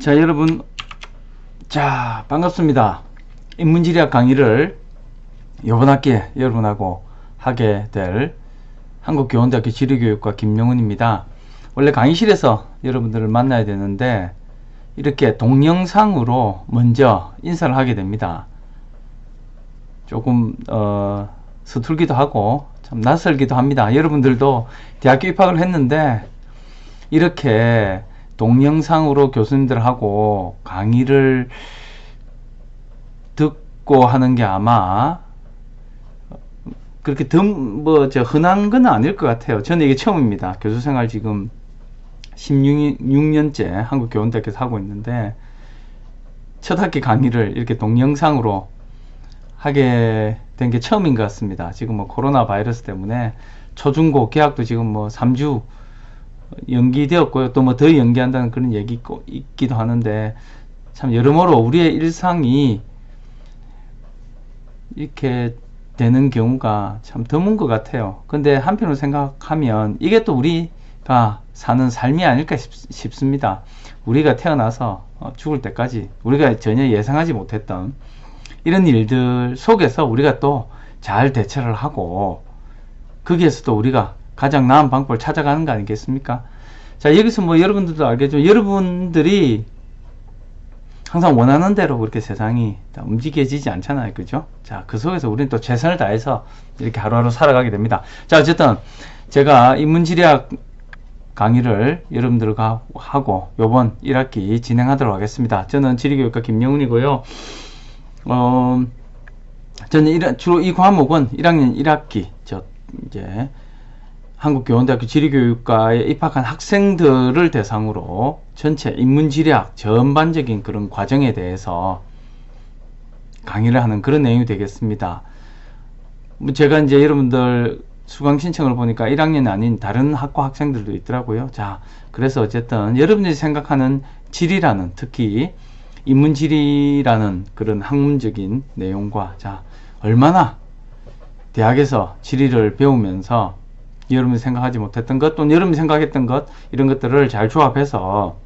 자, 여러분. 자, 반갑습니다. 인문지리학 강의를 이번 학기에 여러분하고 하게 될 한국교원대학교 지리교육과 김영훈입니다. 원래 강의실에서 여러분들을 만나야 되는데 이렇게 동영상으로 먼저 인사를 하게 됩니다. 조금 어, 서툴기도 하고 참 낯설기도 합니다. 여러분들도 대학교 입학을 했는데 이렇게 동영상으로 교수님들하고 강의를 듣고 하는 게 아마 그렇게 덤뭐저 흔한 건 아닐 것 같아요. 저는 이게 처음입니다. 교수 생활 지금 16년째 한국교원대학교에서 하고 있는데 첫 학기 강의를 이렇게 동영상으로 하게 된 게 처음인 것 같습니다. 지금 뭐 코로나 바이러스 때문에 초중고 개학도 지금 뭐 3주 연기되었고요. 또 뭐 더 연기한다는 그런 얘기 있고, 있기도 하는데 참 여러모로 우리의 일상이 이렇게 되는 경우가 참 드문 것 같아요. 근데 한편으로 생각하면 이게 또 우리가 사는 삶이 아닐까 싶, 습니다 우리가 태어나서 어, 죽을 때까지 우리가 전혀 예상하지 못했던 이런 일들 속에서 우리가 또 잘 대처를 하고 거기에서도 우리가 가장 나은 방법을 찾아가는 거 아니겠습니까? 자, 여기서 뭐 여러분들도 알겠지만 여러분들이 항상 원하는 대로 그렇게 세상이 다 움직여지지 않잖아요. 그죠? 자, 그 속에서 우리는 또 최선을 다해서 이렇게 하루하루 살아가게 됩니다. 자, 어쨌든 제가 인문지리학 강의를 여러분들과 하고 요번 1학기 진행하도록 하겠습니다. 저는 지리교육과 김영훈이고요. 어, 저는 일- 주로 이 과목은 1학년 1학기 저 이제 한국교원대학교 지리교육과에 입학한 학생들을 대상으로 전체 인문지리학 전반적인 그런 과정에 대해서 강의를 하는 그런 내용이 되겠습니다. 뭐 제가 이제 여러분들 수강 신청을 보니까 1학년이 아닌 다른 학과 학생들도 있더라고요. 자, 그래서 어쨌든 여러분들이 생각하는 지리라는 특히 인문지리라는 그런 학문적인 내용과 자, 얼마나 대학에서 지리를 배우면서 여러분이 생각하지 못했던 것 또는 여러분이 생각했던 것 이런 것들을 잘 조합해서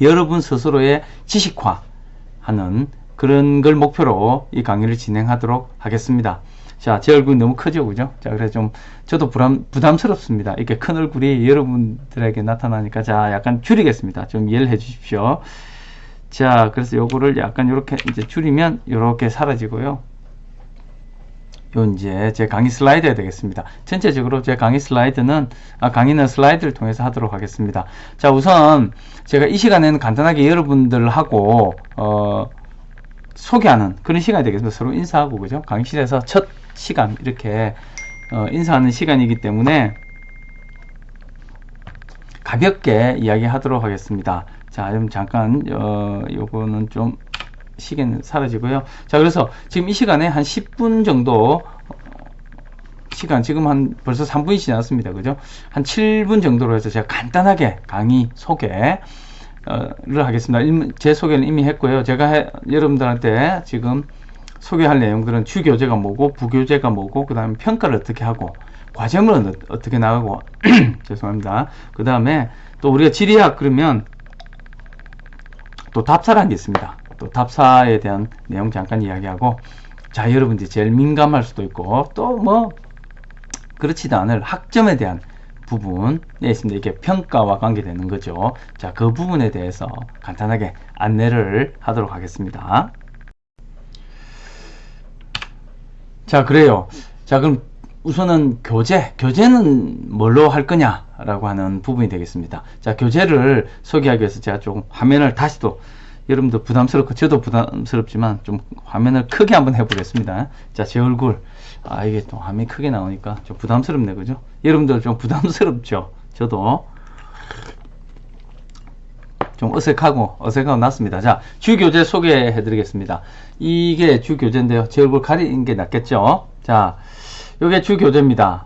여러분 스스로의 지식화하는 그런 걸 목표로 이 강의를 진행하도록 하겠습니다. 자, 제 얼굴이 너무 크죠, 그죠? 자, 그래서 좀 저도 부담, 부담스럽습니다. 이렇게 큰 얼굴이 여러분들에게 나타나니까 자, 약간 줄이겠습니다. 좀 이해를 해 주십시오. 자, 그래서 요거를 약간 이렇게 이제 줄이면 이렇게 사라지고요. 요 이제 제 강의 슬라이드가 되겠습니다. 전체적으로 제 강의 슬라이드는 아, 강의는 슬라이드를 통해서 하도록 하겠습니다. 자 우선 제가 이 시간에는 간단하게 여러분들하고 어, 소개하는 그런 시간이 되겠습니다. 서로 인사하고 그죠? 강의실에서 첫 시간 이렇게 어, 인사하는 시간이기 때문에 가볍게 이야기하도록 하겠습니다. 자, 그럼 잠깐 어, 요거는 좀 시계는 사라지고요. 자, 그래서 지금 이 시간에 한 10분 정도 어, 시간 지금 한 벌써 3분이 지났습니다. 그죠? 한 7분 정도로 해서 제가 간단하게 강의 소개를 하겠습니다. 일- 제 소개는 이미 했고요. 제가 해- 여러분들한테 지금 소개할 내용들은 주교재가 뭐고 부교재가 뭐고 그 다음에 평가를 어떻게 하고 과정을 어- 어떻게 나가고 죄송합니다. 그 다음에 또 우리가 지리학 그러면 또 답사라는 게 있습니다. 또 답사에 대한 내용 잠깐 이야기하고 자 여러분들이 제일 민감할 수도 있고 또 뭐 그렇지도 않을 학점에 대한 부분에 있습니다. 이게 평가와 관계되는 거죠. 자 그 부분에 대해서 간단하게 안내를 하도록 하겠습니다. 자 그래요. 자 그럼 우선은 교재, 교재는 뭘로 할 거냐라고 하는 부분이 되겠습니다. 자 교재를 소개하기 위해서 제가 조금 화면을 다시 또 여러분도 부담스럽고 저도 부담스럽지만 좀 화면을 크게 한번 해보겠습니다. 자 제 얼굴 아 이게 또 화면이 크게 나오니까 좀 부담스럽네 그죠? 여러분들 좀 부담스럽죠? 저도 좀 어색하고 어색하고 났습니다. 자, 주 교재 소개해 드리겠습니다. 이게 주 교재인데요. 제 얼굴 가리는 게 낫겠죠? 자, 요게 주 교재입니다.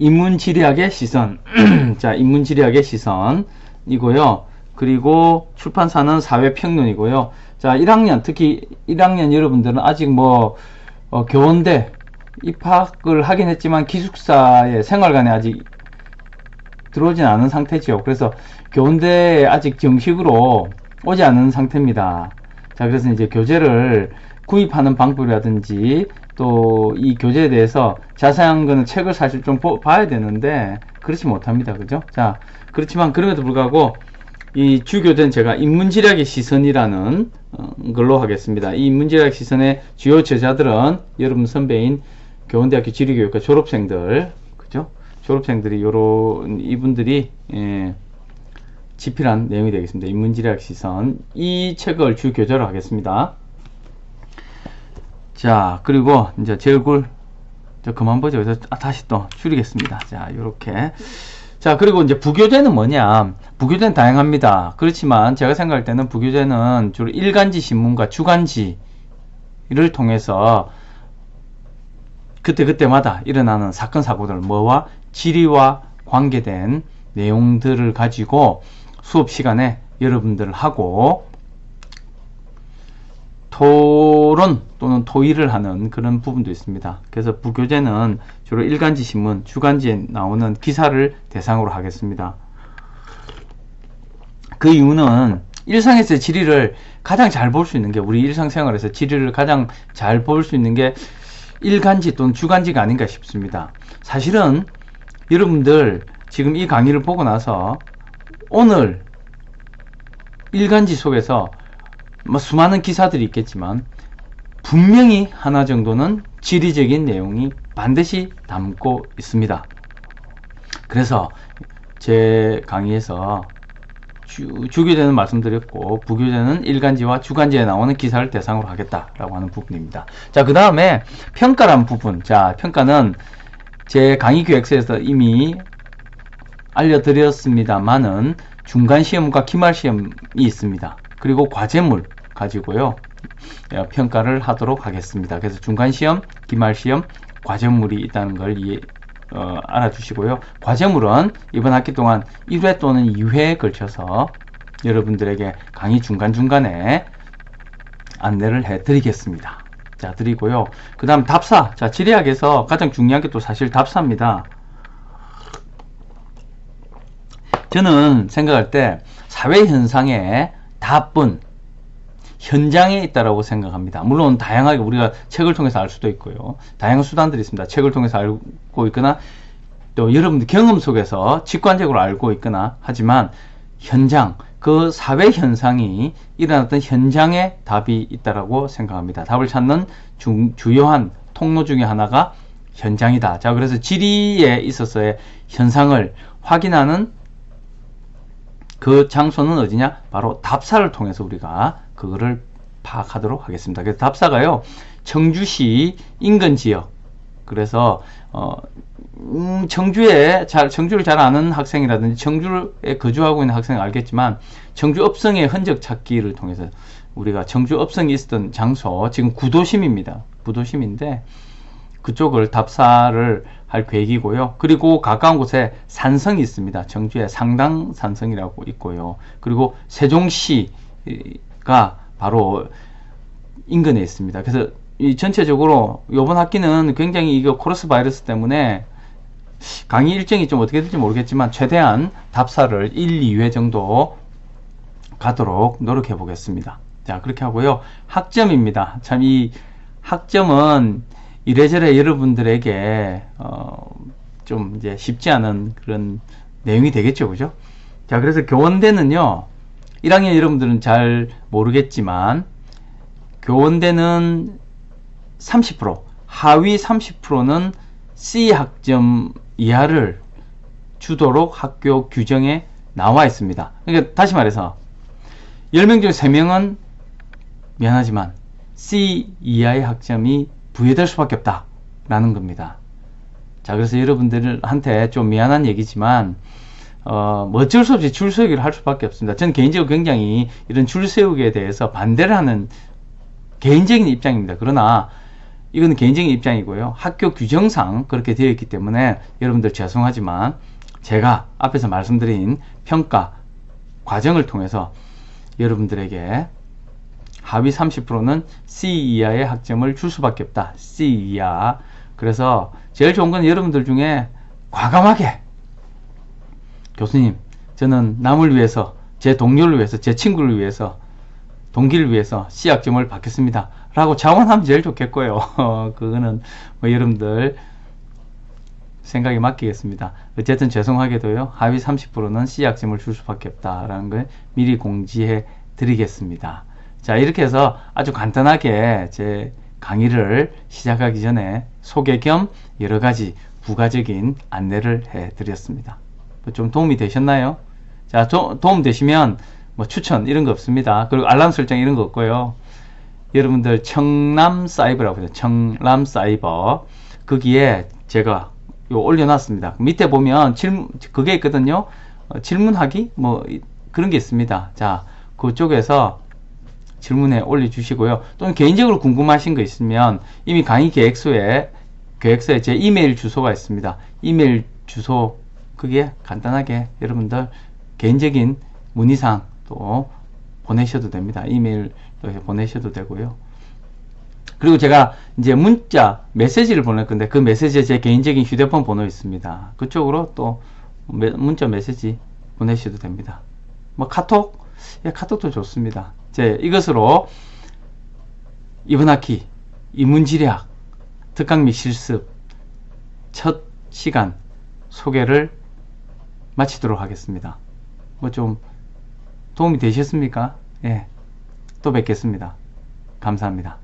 인문지리학의 시선. 자, 인문지리학의 시선이고요. 그리고 출판사는 사회평론이고요. 자, 1학년, 특히 1학년 여러분들은 아직 뭐, 어, 교원대 입학을 하긴 했지만 기숙사의 생활관에 아직 들어오진 않은 상태지요. 그래서 교원대에 아직 정식으로 오지 않은 상태입니다. 자, 그래서 이제 교재를 구입하는 방법이라든지 또 이 교재에 대해서 자세한 거는 책을 사실 좀 보- 봐야 되는데 그렇지 못합니다. 그죠? 자, 그렇지만 그럼에도 불구하고 이 주교된 제가 인문지략의 시선이라는 어, 걸로 하겠습니다. 이 인문지략 시선의 주요 저자들은 여러분 선배인 교원대학교 지리교육과 졸업생들, 그죠? 졸업생들이 요런 이분들이 예, 집필한 내용이 되겠습니다. 인문지리학 시선. 이 책을 주 교재로 하겠습니다. 자, 그리고 이제 제 얼굴 저 그만 보죠. 그래서 아, 다시 또 줄이겠습니다. 자, 요렇게. 자, 그리고 이제 부교재는 뭐냐? 부교재는 다양합니다. 그렇지만 제가 생각할 때는 부교재는 주로 일간지 신문과 주간지를 통해서 그때그때마다 일어나는 사건 사고들 뭐와 지리와 관계된 내용들을 가지고 수업 시간에 여러분들 하고 토론 또는 토의를 하는 그런 부분도 있습니다. 그래서 부교재는 주로 일간지 신문, 주간지에 나오는 기사를 대상으로 하겠습니다. 그 이유는 일상에서의 지리를 가장 잘 볼 수 있는 게 우리 일상생활에서 지리를 가장 잘 볼 수 있는 게 일간지 또는 주간지가 아닌가 싶습니다. 사실은 여러분들 지금 이 강의를 보고 나서 오늘 일간지 속에서 뭐 수많은 기사들이 있겠지만 분명히 하나 정도는 지리적인 내용이 반드시 담고 있습니다. 그래서 제 강의에서 주, 주교재는 말씀드렸고 부교재는 일간지와 주간지에 나오는 기사를 대상으로 하겠다라고 하는 부분입니다. 자, 그 다음에 평가란 부분. 자, 평가는 제 강의 기획서에서 이미 알려드렸습니다만은 중간 시험과 기말 시험이 있습니다. 그리고 과제물 가지고요. 어, 평가를 하도록 하겠습니다. 그래서 중간 시험, 기말 시험, 과제물이 있다는 걸 이해, 어, 알아주시고요. 과제물은 이번 학기 동안 1회 또는 2회에 걸쳐서 여러분들에게 강의 중간중간에 안내를 해 드리겠습니다. 자, 드리고요. 그 다음 답사. 자, 지리학에서 가장 중요한 게 또 사실 답사입니다. 저는 생각할 때 사회 현상의 답은 현장에 있다라고 생각합니다. 물론 다양하게 우리가 책을 통해서 알 수도 있고요. 다양한 수단들이 있습니다. 책을 통해서 알고 있거나 또 여러분들 경험 속에서 직관적으로 알고 있거나 하지만 현장 그 사회 현상이 일어났던 현장에 답이 있다라고 생각합니다. 답을 찾는 중, 주요한 통로 중에 하나가 현장이다. 자, 그래서 지리에 있어서의 현상을 확인하는 그 장소는 어디냐? 바로 답사를 통해서 우리가 그거를 파악하도록 하겠습니다. 그래서 답사가요, 청주시 인근 지역. 그래서, 어, 음, 청주에 잘, 청주를 잘 아는 학생이라든지 청주에 거주하고 있는 학생은 알겠지만, 청주 업성의 흔적 찾기를 통해서 우리가 청주 업성이 있었던 장소, 지금 구도심입니다. 구도심인데, 그쪽을 답사를 할 계획이고요. 그리고 가까운 곳에 산성이 있습니다. 청주에 상당 산성이라고 있고요. 그리고 세종시가 바로 인근에 있습니다. 그래서 이 전체적으로 이번 학기는 굉장히 이거 코로스 바이러스 때문에 강의 일정이 좀 어떻게 될지 모르겠지만 최대한 답사를 1, 2회 정도 가도록 노력해 보겠습니다. 자, 그렇게 하고요. 학점입니다. 참 이 학점은 이래저래 여러분들에게 어, 좀 이제 쉽지 않은 그런 내용이 되겠죠, 그죠? 자, 그래서 교원대는요, 1학년 여러분들은 잘 모르겠지만, 교원대는 30%, 하위 30%는 C 학점 이하를 주도록 학교 규정에 나와 있습니다. 그러니까 다시 말해서 10명 중 3명은 미안하지만 C 이하의 학점이 부여될 수밖에 없다 라는 겁니다. 자 그래서 여러분들한테 좀 미안한 얘기지만 어, 뭐 어쩔 수 없이 줄 세우기를 할 수밖에 없습니다. 저는 개인적으로 굉장히 이런 줄 세우기에 대해서 반대를 하는 개인적인 입장입니다. 그러나 이건 개인적인 입장이고요. 학교 규정상 그렇게 되어 있기 때문에 여러분들 죄송하지만 제가 앞에서 말씀드린 평가 과정을 통해서 여러분들에게 하위 30%는 C 이하의 학점을 줄 수밖에 없다. C 이하. 그래서 제일 좋은 건 여러분들 중에 과감하게 교수님 저는 남을 위해서, 제 동료를 위해서, 제 친구를 위해서, 동기를 위해서 씨약점을 받겠습니다. 라고 자원하면 제일 좋겠고요. 어, 그거는 뭐 여러분들 생각에 맡기겠습니다. 어쨌든 죄송하게도요. 하위 30%는 C약점을 줄 수밖에 없다라는 걸 미리 공지해 드리겠습니다. 자, 이렇게 해서 아주 간단하게 제 강의를 시작하기 전에 소개 겸 여러 가지 부가적인 안내를 해 드렸습니다. 뭐좀 도움이 되셨나요? 자, 도, 도움 되시면 뭐 추천 이런 거 없습니다. 그리고 알람 설정 이런 거 없고요. 여러분들 청남 사이버라고 해요. 청남 사이버. 거기에 제가 요 올려놨습니다. 밑에 보면 질문, 그게 있거든요. 어, 질문하기? 뭐, 이- 그런 게 있습니다. 자, 그쪽에서 질문에 올려주시고요. 또는 개인적으로 궁금하신 거 있으면 이미 강의 계획서에, 계획서에 제 이메일 주소가 있습니다. 이메일 주소, 그게 간단하게 여러분들 개인적인 문의사항 또 보내셔도 됩니다. 이메일 또 보내셔도 되고요. 그리고 제가 이제 문자 메시지를 보낼 건데 그 메시지에 제 개인적인 휴대폰 번호 있습니다. 그쪽으로 또 메- 문자 메시지 보내셔도 됩니다. 뭐 카톡? 예, 카톡도 좋습니다. 제 이것으로 이번 학기 인문지리학 특강 및 실습 첫 시간 소개를 마치도록 하겠습니다. 뭐 좀 도움이 되셨습니까? 예. 또 뵙겠습니다. 감사합니다.